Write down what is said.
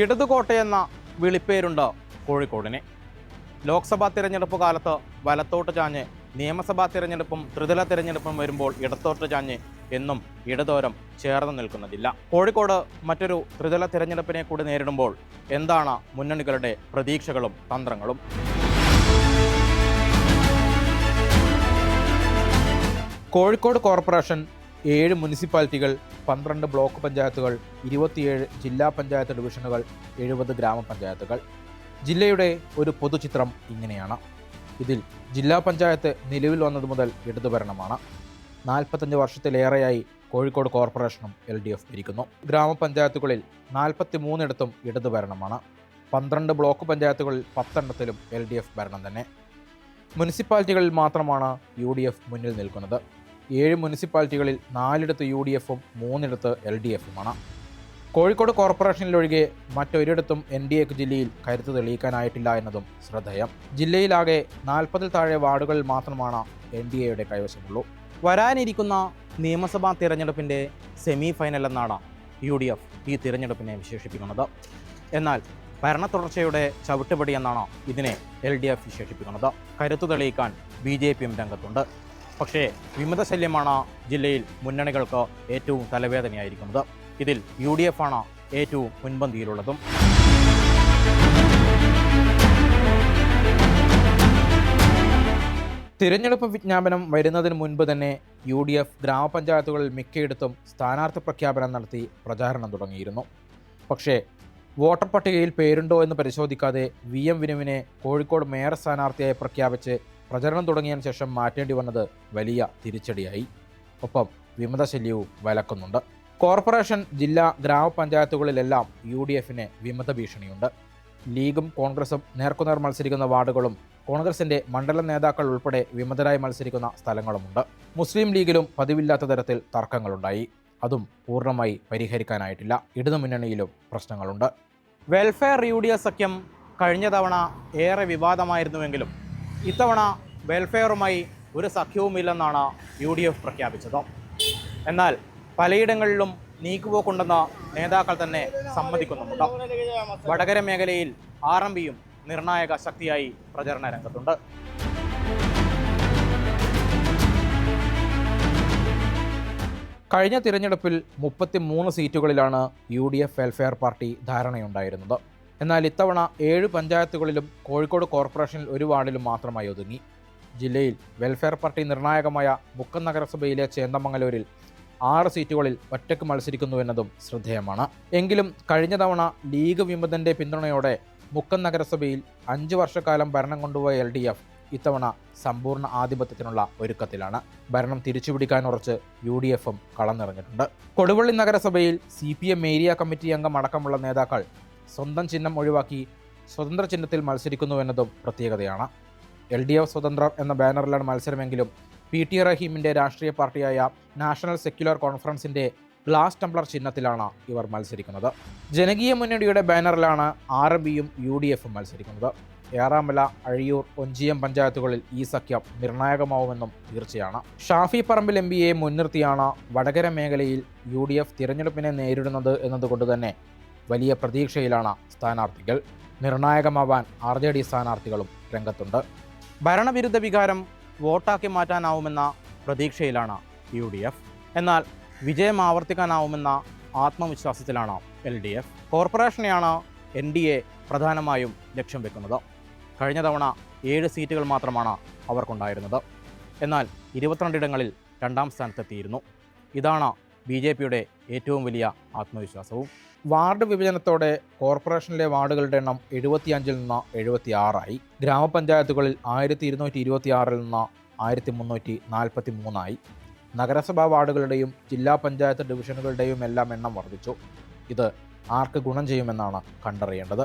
ഇടതുകോട്ടയെന്ന വിളിപ്പേരുണ്ട് കോഴിക്കോടിന്. ലോക്സഭാ തിരഞ്ഞെടുപ്പ് കാലത്ത് വലത്തോട്ട് ചാഞ്ഞ് നിയമസഭാ തിരഞ്ഞെടുപ്പും ത്രിതല തിരഞ്ഞെടുപ്പും വരുമ്പോൾ ഇടത്തോട്ട് ചാഞ്ഞ് എന്നും ഇടതോരം ചേർന്ന് നിൽക്കുന്നതില്ല. കോഴിക്കോട് മറ്റൊരു ത്രിതല തിരഞ്ഞെടുപ്പിനെ കൂടി നേരിടുമ്പോൾ എന്താണ് മുന്നണികളുടെ പ്രതീക്ഷകളും തന്ത്രങ്ങളും? കോഴിക്കോട് കോർപ്പറേഷൻ ഏഴ് മുനിസിപ്പാലിറ്റികൾ പന്ത്രണ്ട് ബ്ലോക്ക് പഞ്ചായത്തുകൾ ഇരുപത്തിയേഴ് ജില്ലാ പഞ്ചായത്ത് ഡിവിഷനുകൾ എഴുപത് ഗ്രാമപഞ്ചായത്തുകൾ. ജില്ലയുടെ ഒരു പൊതുചിത്രം ഇങ്ങനെയാണ്. ഇതിൽ ജില്ലാ പഞ്ചായത്ത് നിലവിൽ വന്നത് മുതൽ ഇടതുഭരണമാണ്. നാൽപ്പത്തഞ്ച് വർഷത്തിലേറെയായി കോഴിക്കോട് കോർപ്പറേഷനും എൽ ഡി എഫ് ഭരിക്കുന്നു. ഗ്രാമപഞ്ചായത്തുകളിൽ നാൽപ്പത്തി മൂന്നിടത്തും ഇടതുഭരണമാണ്. പന്ത്രണ്ട് ബ്ലോക്ക് പഞ്ചായത്തുകളിൽ പത്തെണ്ണത്തിലും എൽ ഡി എഫ് ഭരണം തന്നെ. മുനിസിപ്പാലിറ്റികളിൽ മാത്രമാണ് യു ഡി എഫ് മുന്നിൽ നിൽക്കുന്നത്. ഏഴ് മുനിസിപ്പാലിറ്റികളിൽ നാലിടത്ത് യു ഡി എഫും മൂന്നിടത്ത് എൽ ഡി എഫുമാണ് കോഴിക്കോട് കോർപ്പറേഷനിലൊഴികെ മറ്റൊരിടത്തും എൻ ഡി എക്ക് ജില്ലയിൽ കരുത്ത് തെളിയിക്കാനായിട്ടില്ല എന്നതും ശ്രദ്ധേയം. ജില്ലയിലാകെ നാൽപ്പതിൽ താഴെ വാർഡുകളിൽ മാത്രമാണ് എൻ ഡി എയുടെ കൈവശമുള്ളൂ. വരാനിരിക്കുന്ന നിയമസഭാ തിരഞ്ഞെടുപ്പിന്റെ സെമി ഫൈനൽ എന്നാണ് യു ഡി എഫ് ഈ തിരഞ്ഞെടുപ്പിനെ വിശേഷിപ്പിക്കുന്നത്. എന്നാൽ ഭരണ തുടർച്ചയുടെ ചവിട്ടുപടി എന്നാണ് ഇതിനെ എൽ ഡി എഫ് വിശേഷിപ്പിക്കുന്നത്. കരുത്തു തെളിയിക്കാൻ ബി ജെ പിയും രംഗത്തുണ്ട്. പക്ഷേ വിമതശല്യമാണ് ജില്ലയിൽ മുന്നണികൾക്ക് ഏറ്റവും തലവേദനയായിരിക്കുന്നത്. ഇതിൽ യു ഡി എഫ് ആണ് ഏറ്റവും മുൻപന്തിയിലുള്ളതും. തിരഞ്ഞെടുപ്പ് വിജ്ഞാപനം വരുന്നതിന് മുൻപ് തന്നെ യു ഡി എഫ് ഗ്രാമപഞ്ചായത്തുകളിൽ മിക്കയിടത്തും സ്ഥാനാർത്ഥി പ്രഖ്യാപനം നടത്തി പ്രചാരണം തുടങ്ങിയിരുന്നു. പക്ഷേ വോട്ടർ പട്ടികയിൽ പേരുണ്ടോ എന്ന് പരിശോധിക്കാതെ വി എം വിനുവിനെ കോഴിക്കോട് മേയർ സ്ഥാനാർത്ഥിയായി പ്രഖ്യാപിച്ച് പ്രചരണം തുടങ്ങിയതിന് ശേഷം മാറ്റേണ്ടി വന്നത് വലിയ തിരിച്ചടിയായി. ഒപ്പം വിമതശല്യവും വലക്കുന്നുണ്ട്. കോർപ്പറേഷൻ ജില്ലാ ഗ്രാമപഞ്ചായത്തുകളിലെല്ലാം യു ഡി എഫിന് വിമത ഭീഷണിയുണ്ട്. ലീഗും കോൺഗ്രസും നേർക്കുനേർ മത്സരിക്കുന്ന വാർഡുകളും കോൺഗ്രസിന്റെ മണ്ഡല നേതാക്കൾ ഉൾപ്പെടെ വിമതരായി മത്സരിക്കുന്ന സ്ഥലങ്ങളുമുണ്ട്. മുസ്ലിം ലീഗിലും പതിവില്ലാത്ത തരത്തിൽ തർക്കങ്ങളുണ്ടായി. അതും പൂർണമായി പരിഹരിക്കാനായിട്ടില്ല. ഇടതുമുന്നണിയിലും പ്രശ്നങ്ങളുണ്ട്. വെൽഫെയർ യു സഖ്യം കഴിഞ്ഞ തവണ ഏറെ വിവാദമായിരുന്നുവെങ്കിലും ഇത്തവണ വെൽഫെയറുമായി ഒരു സഖ്യവുമില്ലെന്നാണ് യു ഡി എഫ് പ്രഖ്യാപിച്ചത്. എന്നാൽ പലയിടങ്ങളിലും നീക്കുപോക്കുണ്ടെന്ന് നേതാക്കൾ തന്നെ സമ്മതിക്കുന്നുണ്ട് വടകര മേഖലയിൽ ആർ എം പിയും നിർണായക ശക്തിയായി പ്രചരണ രംഗത്തുണ്ട്. കഴിഞ്ഞ തിരഞ്ഞെടുപ്പിൽ മുപ്പത്തി മൂന്ന് സീറ്റുകളിലാണ് U D F welfare party ധാരണയുണ്ടായിരുന്നത്. എന്നാൽ ഇത്തവണ ഏഴ് പഞ്ചായത്തുകളിലും കോഴിക്കോട് കോർപ്പറേഷനിൽ ഒരു വാർഡിലും മാത്രമായി ഒതുങ്ങി. ജില്ലയിൽ വെൽഫെയർ പാർട്ടി നിർണായകമായ മുക്കം നഗരസഭയിലെ ചേന്ദമംഗലൂരിൽ ആറ് സീറ്റുകളിൽ ഒറ്റയ്ക്ക് മത്സരിക്കുന്നുവെന്നതും ശ്രദ്ധേയമാണ്. എങ്കിലും കഴിഞ്ഞ തവണ ലീഗ് വിമതന്റെ പിന്തുണയോടെ മുക്കൻ നഗരസഭയിൽ അഞ്ച് വർഷക്കാലം ഭരണം കൊണ്ടുപോയ എൽ ഡി എഫ് ഇത്തവണ സമ്പൂർണ ആധിപത്യത്തിനുള്ള ഒരുക്കത്തിലാണ്. ഭരണം തിരിച്ചുപിടിക്കാൻ ഉറച്ച് യു ഡി എഫും കളം നിറഞ്ഞിട്ടുണ്ട് കൊടുവള്ളി നഗരസഭയിൽ C P M area committee അംഗം അടക്കമുള്ള നേതാക്കൾ സ്വന്തം ചിഹ്നം ഒഴിവാക്കി സ്വതന്ത്ര ചിഹ്നത്തിൽ മത്സരിക്കുന്നുവെന്നതും പ്രത്യേകതയാണ്. എൽ ഡി എഫ് സ്വതന്ത്രർ എന്ന ബാനറിലാണ് മത്സരമെങ്കിലും പി ടി റഹീമിന്റെ രാഷ്ട്രീയ പാർട്ടിയായ നാഷണൽ സെക്യുലർ കോൺഫറൻസിന്റെ ഗ്ലാസ് ടംബ്ലർ ചിഹ്നത്തിലാണ് ഇവർ മത്സരിക്കുന്നത്. ജനകീയ മുന്നണിയുടെ ബാനറിലാണ് ആർ ബിയും യു ഡി എഫും മത്സരിക്കുന്നത്. ഏറാമല അഴിയൂർ ഒഞ്ചിയം പഞ്ചായത്തുകളിൽ ഈ സഖ്യം നിർണായകമാവുമെന്നും തീർച്ചയാണ്. ഷാഫി പറമ്പിൽ എം പിയെ മുൻനിർത്തിയാണ് വടകര മേഖലയിൽ യു ഡി എഫ് തിരഞ്ഞെടുപ്പിനെ നേരിടുന്നത് എന്നതുകൊണ്ട് തന്നെ വലിയ പ്രതീക്ഷയിലാണ് സ്ഥാനാർത്ഥികൾ. നിർണായകമാവാൻ ആർ ജെ ഡി സ്ഥാനാർത്ഥികളും രംഗത്തുണ്ട്. ഭരണവിരുദ്ധ വികാരം വോട്ടാക്കി മാറ്റാനാവുമെന്ന പ്രതീക്ഷയിലാണ് യു ഡി എഫ് എന്നാൽ വിജയം ആവർത്തിക്കാനാവുമെന്ന ആത്മവിശ്വാസത്തിലാണ് എൽ ഡി എഫ് കോർപ്പറേഷനെയാണ് എൻ ഡി എ പ്രധാനമായും ലക്ഷ്യം വെക്കുന്നത്. കഴിഞ്ഞ തവണ ഏഴ് സീറ്റുകൾ മാത്രമാണ് അവർക്കുണ്ടായിരുന്നത്. എന്നാൽ ഇരുപത്തിരണ്ടിടങ്ങളിൽ രണ്ടാം സ്ഥാനത്തെത്തിയിരുന്നു. ഇതാണ് ബി ജെ പിയുടെ ഏറ്റവും വലിയ ആത്മവിശ്വാസവും. വാർഡ് വിഭജനത്തോടെ കോർപ്പറേഷനിലെ വാർഡുകളുടെ എണ്ണം എഴുപത്തിയഞ്ചിൽ നിന്ന് എഴുപത്തിയാറായി. ഗ്രാമപഞ്ചായത്തുകളിൽ ആയിരത്തി ഇരുന്നൂറ്റി ഇരുപത്തിയാറിൽ നിന്ന് ആയിരത്തി മുന്നൂറ്റി നാൽപ്പത്തി മൂന്നായി നഗരസഭാ വാർഡുകളുടെയും ജില്ലാ പഞ്ചായത്ത് ഡിവിഷനുകളുടെയും എല്ലാം എണ്ണം വർദ്ധിച്ചു. ഇത് ആർക്ക് ഗുണം ചെയ്യുമെന്നാണ് കണ്ടറിയേണ്ടത്.